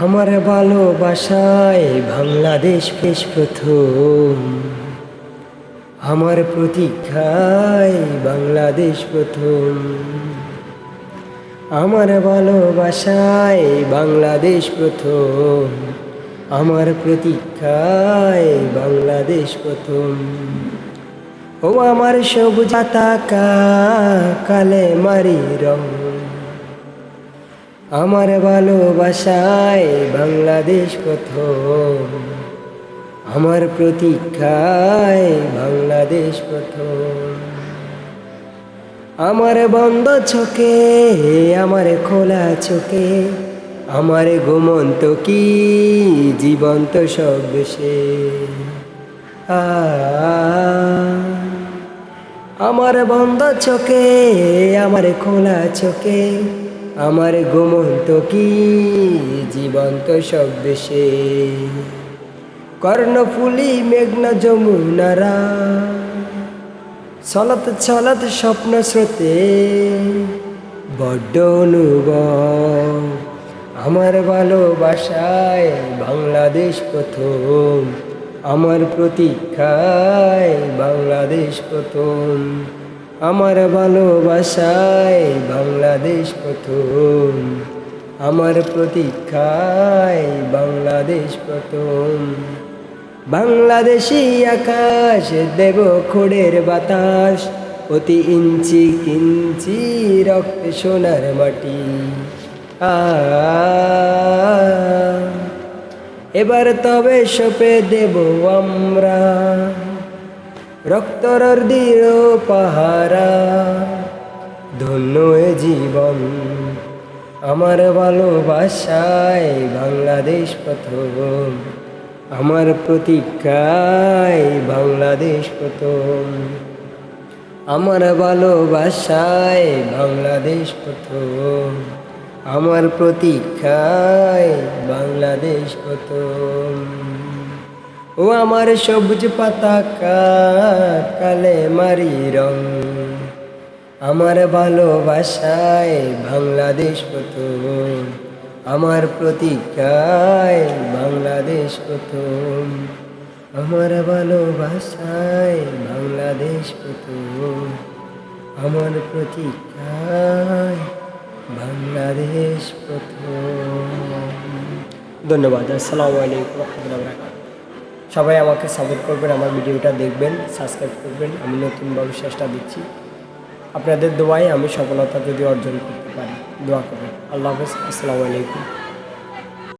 আমার ভালোবাসায় বাংলাদেশ পেশ প্রথম। আমার প্রতীক্ষায় বাংলাদেশ প্রথম। আমার ভালোবাসায় বাংলাদেশ প্রথম। আমার প্রতীক্ষায় বাংলাদেশ প্রথম। ও আমার সবুজ কালে মারি রং। আমার ভালোবাসায় বাংলাদেশ প্রথম। আমার প্রতীক্ষায় বাংলাদেশ প্রথম। আমার বন্ধ চোখে, আমার খোলা চোখে, আমার ঘুমন্ত কি জীবন্ত সব সে আমার বন্ধ চোখে, আমার খোলা চোখে আমার ঘুমন্ত কি? জীবন্ত সব সে কর্ণফুলি, মেঘনা যমুনারা চলত চলত স্বপ্ন স্রোতে। বড্ড অনুভব। আমার ভালোবাসায় বাংলাদেশ প্রথম। আমার প্রতীক্ষায় বাংলাদেশ প্রথম। আমার ভালোবাসায় বাংলাদেশ প্রথম। আমার প্রতীক্ষায় বাংলাদেশ প্রথম। বাংলাদেশি আকাশ, দেব খোড়ের বাতাস, প্রতি ইঞ্চি কিঞ্চি রক্ত সোনার মাটি। এবার তবে সপে দেব আমরা। রক্তর দৃঢ় পাহারা, ধন্য জীবন। আমার ভালোবাসায় বাংলাদেশ প্রথম, আমার প্রতীক্ষায় বাংলাদেশ প্রথম। আমার ভালোবাসায় বাংলাদেশ প্রথম, আমার প্রতীক্ষায় বাংলাদেশ প্রথম। ও আমার সবুজ পতাকা, কালে মারি রং। আমার ভালোবাসায় বাংলাদেশ প্রথম। আমার প্রতীক্ষায় বাংলাদেশ প্রথম। আমার ভালোবাসায় বাংলাদেশ প্রথম। আমার প্রতীক্ষায় বাংলাদেশ প্রথম। ধন্যবাদ। আসসালামু আলাইকুম রহমতুল্লাহ সবাই আমাকে সাপোর্ট করবেন, আমার ভিডিওটা দেখবেন সাবস্ক্রাইব করবেন, আমি নতুনভাবে চেষ্টা দিচ্ছি। আপনাদের দোয়ায় আমি সফলতা যদি অর্জন করতে পারি, দোয়া করবেন। আল্লাহ হাফেজ, আসসালামু আলাইকুম।